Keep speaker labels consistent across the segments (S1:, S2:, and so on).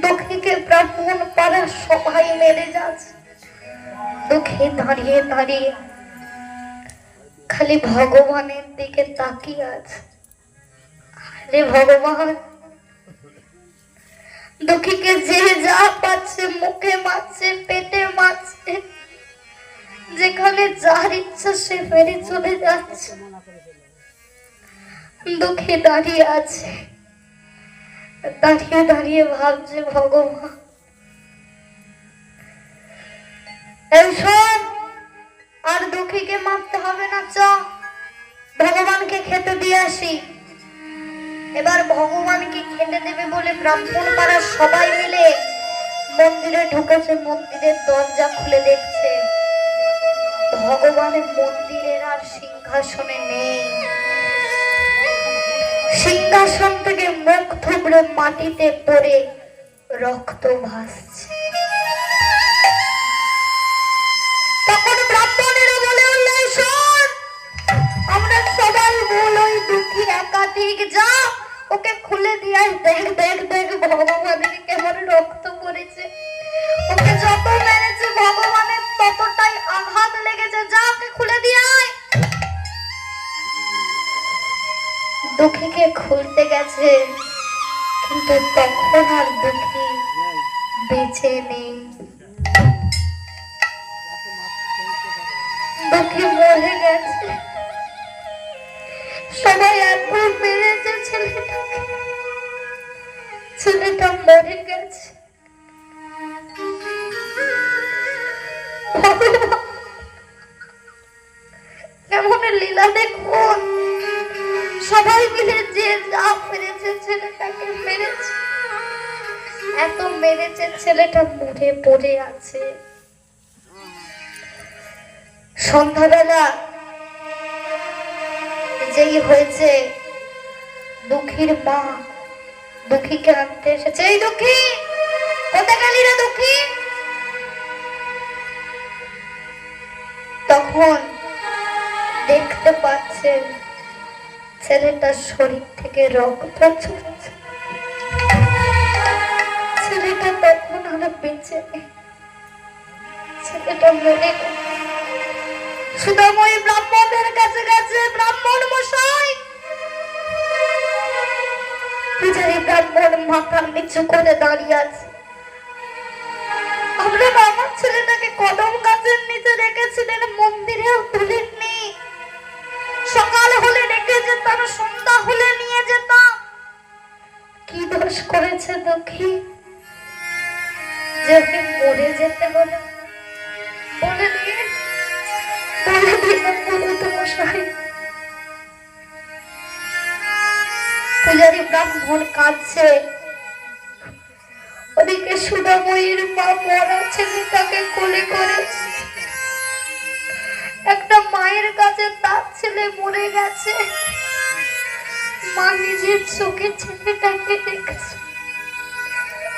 S1: দুঃখীকে ব্রাহ্মণ পাড়া সবাই মেরে যাচ্ছে দুঃখী দাঁড়িয়ে দাঁড়িয়ে খালি ভগবানের দিকে তাকিয়ে আছে। আরে ভগবান, দুঃখীকে যে যা পাচ্ছে মুখে মারছে, পেটে মারছে, যেখানে যার ইচ্ছা সে ফেরে চলে যাচ্ছে। দুঃখে দাঁড়িয়ে আছে। দাঁড়িয়ে দাঁড়িয়ে ভাবছে, ভগবান। আর দুঃখীকে মারতে হবে না, চ। ভগবানকে খেতে দিয়ে আসি। এবার ভগবানকে খেতে দেবে বলে ব্রাহ্মণ পাড়ার সবাই মিলে মন্দিরে ঢুকেছে, মন্দিরের দরজা খুলে দেখছে। ভগবানের মন্দিরের আর সিংহাসনে নেই। সিংহাসন থেকে মুখ থুবড়ে মাটিতে পড়ে রক্ত ভাসছে তখন আমরা সবাই দুঃখী একাধিক যা, ওকে খুলে দিয়ে। দেখ দেখ দেখ ভগবানের কেমন রক্ত পড়েছে ওকে যত দুঃখীকে খুলতে গেছে, কিন্তু তখন আর দুঃখী, বেঁচে নেই। দুঃখী মরে গেছে। সবাই একবার মেরেছে ছেলেটাকে। ছেলেটা মরে গেছে। কেমন লীলা দেখুন। সবাই মিলে যে যা মেরেছে ছেলেটাকে মেরেছে। এত মেরেছে ছেলেটা মরে পড়ে আছে। সন্ধ্যাবেলা যেই হয়েছে, দুঃখীর মা দুঃখীকে আনতে এসেছে। এই দুঃখী কোথায় গেলি রে দুঃখী? তখন দেখতে পাচ্ছেন ছেলেটার শরীর থেকে রক্ত ঝরছে ছেলেটা তখন আর বেঁচে ছেলেটা গেছে সুদাময়ী ব্রাহ্মণের কাছে গেছে ব্রাহ্মণ মশাই। পূজারী ব্রাহ্মণ মাথা নিচু করে দাঁড়িয়ে আছে। আমার ছেলেটাকে কদম গাছের নিচে রেখেছিলেন করেছে দুঃখী। যে ওকে মরে যেতে হলো, বলে মা মরা ছেলেটাকে কোলে করে। একটা মায়ের কাছে তার ছেলে মরে গেছে। মা নিজের চোখে ছেলেটাকে দেখেছে।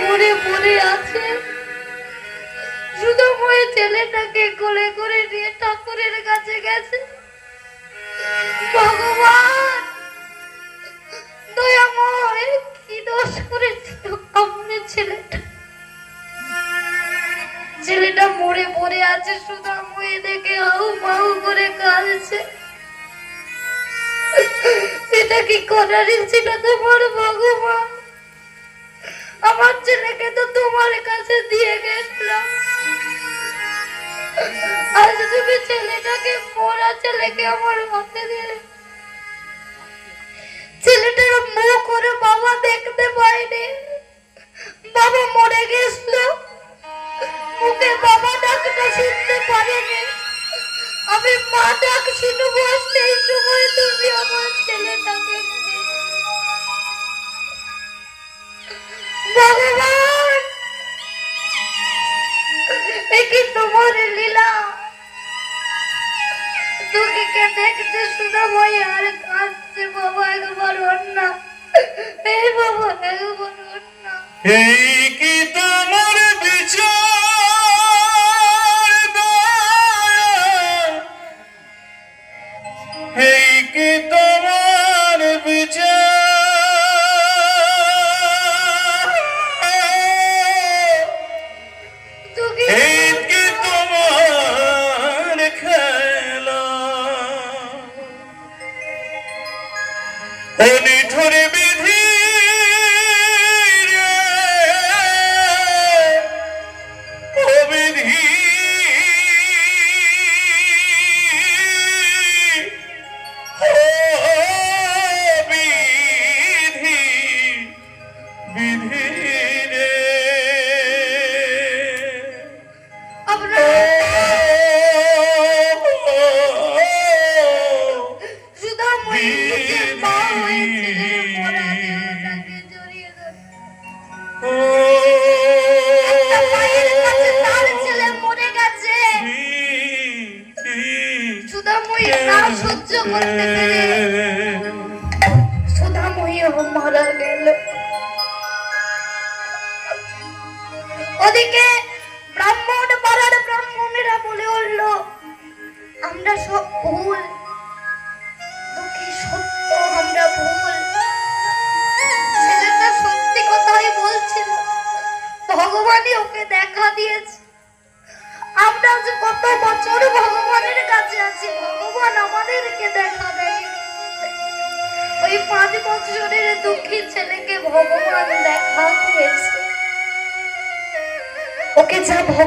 S1: মরে মরে আছে। ছেলেটাকে কোলে করে নিয়ে ঠাকুরের কাছে গেছে। ভগবান দয়াময় কি দোষ ছেলেটা? ছেলেটা মরে পড়ে আছে সুধা মুয়ে দেখে হাউ মাউ করে কাঁদছে। এটা কি করার ছিল তোমার ভগবান? আমার ছেলেকে তো তোমার কাছে দিয়ে গেছিলাম। আজ তুমি ছেলেটাকে মরা ছেলেকে আমার হাতে দিলে। ছেলেটার মুখ করে বাবা দেখতে পাইনি বাবা মরে গেছিল। মুখে বাবা ডাকটা শুনতে পারেনি। আমি মা ডাক শুনব সেই সময় তুমি আমার ছেলেটাকে। ভগবান কি তোমার লীলা। দুঃখীকে দেখতে শুধু ভয় আর কাঁদছে বাবা, একবার অন্যা। এই বাবা, একবার অন্যা।
S2: এই কি তোমার বিচার?
S1: সহ্য করতে পেরে সত্য, আমরা ভুল। ছেলেটা সত্যি কথাই বলছিল। ভগবানই ওকে দেখা দিয়েছে। আমরা যে কত বছর পাঁচ বছরের দুঃখী ছেলেকে ভগবান দেখা দিয়েছে ওকে যা